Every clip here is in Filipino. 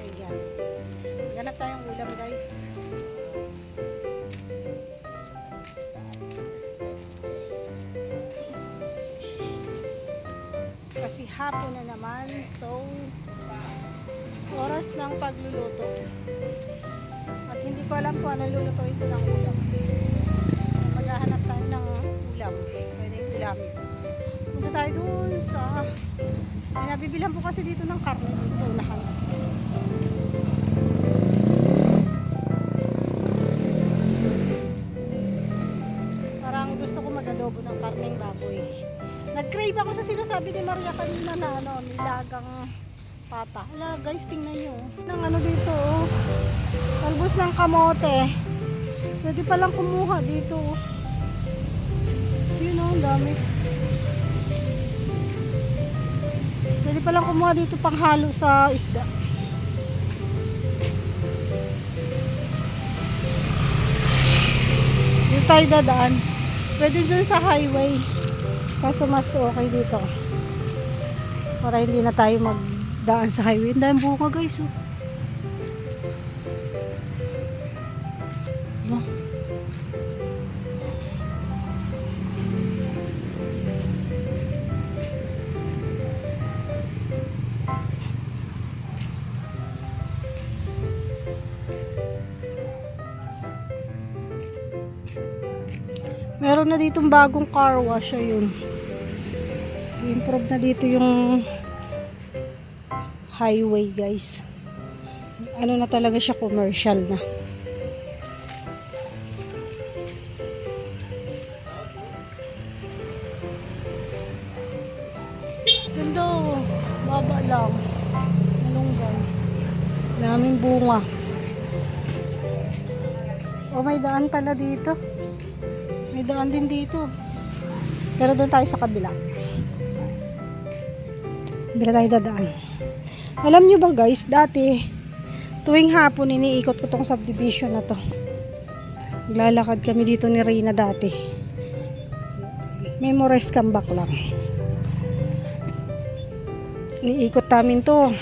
malaki dyan. Ganap tayong ulam guys. Kasi hapon na naman. So, oras ng pagluluto. At hindi ko alam kung anong lulutuin ko ng ulam. Maghahanap tayo ng ulam. Pwede ulam. Punta tayo dun sa... May nabibilhan po kasi dito ng karne dun sa unahan. Parang gusto ko mag-adobo ng karneng baboy. Nag-crave ako sa sinasabi ni Maria kanina na ano, nilagang pata. Hala guys, tingnan nyo. Nang ano dito, oh. Talbos ng kamote. Pwede palang kumuha dito. oh. Yun oh, ang dami. Pwede palang kumuha dito panghalo sa isda. Dito tayo dadaan. Pwede dun sa highway. Kaso mas okay dito. Para hindi na tayo magdaan sa highway. Ang daming bunga guys. Oh. Meron na ditong bagong car wash ayun. I-improve na dito yung highway guys. Ano na talaga siya commercial na. Ganda oh. Baba lang. Malunggay. Daming bunga. Oh, may daan pala dito. May daan din dito. Pero doon tayo sa kabila. Bila tayo dadaan. Alam nyo ba guys, dati, tuwing hapon iniikot ko tong subdivision na to. Naglalakad kami dito ni Rina dati. Memories comeback lang. Iniikot namin to.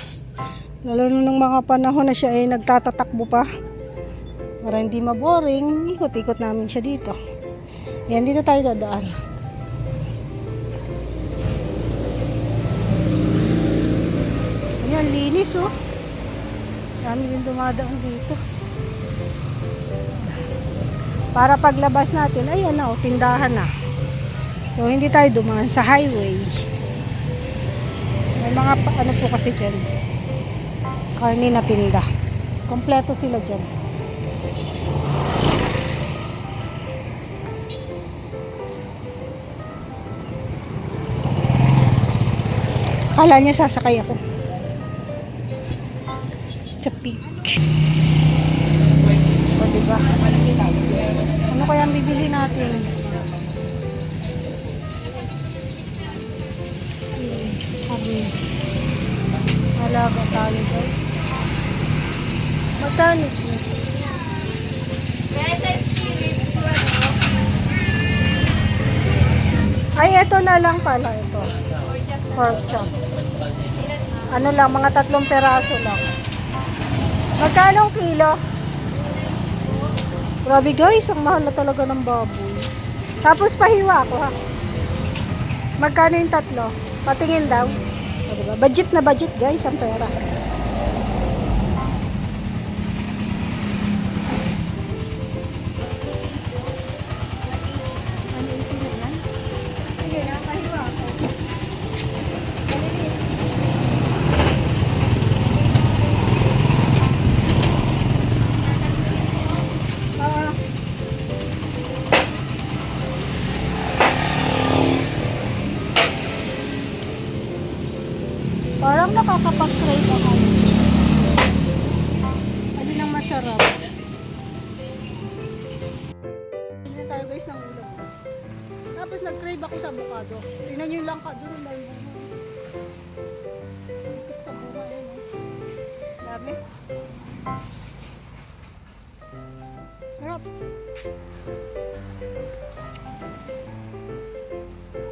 Lalo nung mga panahon na siya ay nagtatatakbo pa. Para hindi maboring, ikot-ikot namin siya dito. Yan, dito tayo dadaan. Ayan, linis oh. Dami din dumadaan dito. Para paglabas natin, ayan na oh, tindahan na. So, hindi tayo dumaan sa highway. May mga ano po kasi dyan. Karni na tinda. Kompleto sila dyan. Kala niya sasakay ako. Chapik. O, diba? Ano kaya ang bibili natin? Sabi. Halaga tayo guys. Magkano po? Guys, sa Ay, ito na lang pala ito. Pork chop. Ano lang, mga tatlong peraso lang. Magkano kilo? Grabe guys, ang mahal na talaga ng baboy. Tapos pahiwa ako ha. Magkano yung tatlo? Patingin daw. O, diba? Budget na budget guys, ang pera. Parang nakakapag-crave ako. Ano nang masarap? Bili na tayo guys ng ulam. Tapos nag-crave ako sa avocado. Tingnan nyo yung langka doon. Ang dami bunga. Itik sa bunga yan. Oh. Dami. Harap. Ang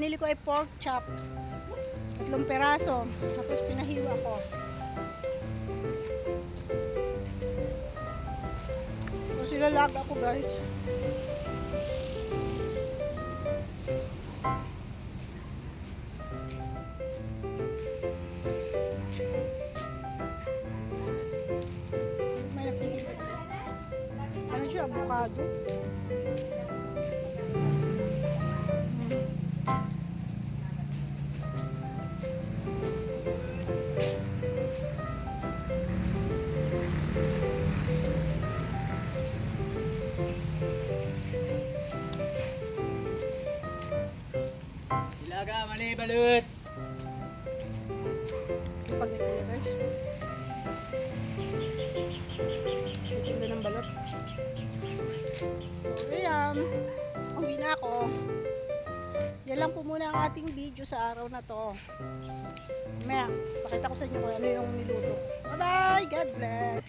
binili ko ay pork chop. Tatlong peraso. Tapos pinahiwa ko. Nilalaga ko guys. May nakikita ko. Ano siya? Avocado? Mali, balut. Pag guys. Titinda ng balot. So, ayan. Uwi na ako. Yan lang po muna ang ating video sa araw na to. Mamaya, pakita ko sa inyo kung ano yung niluto. Bye-bye! God bless!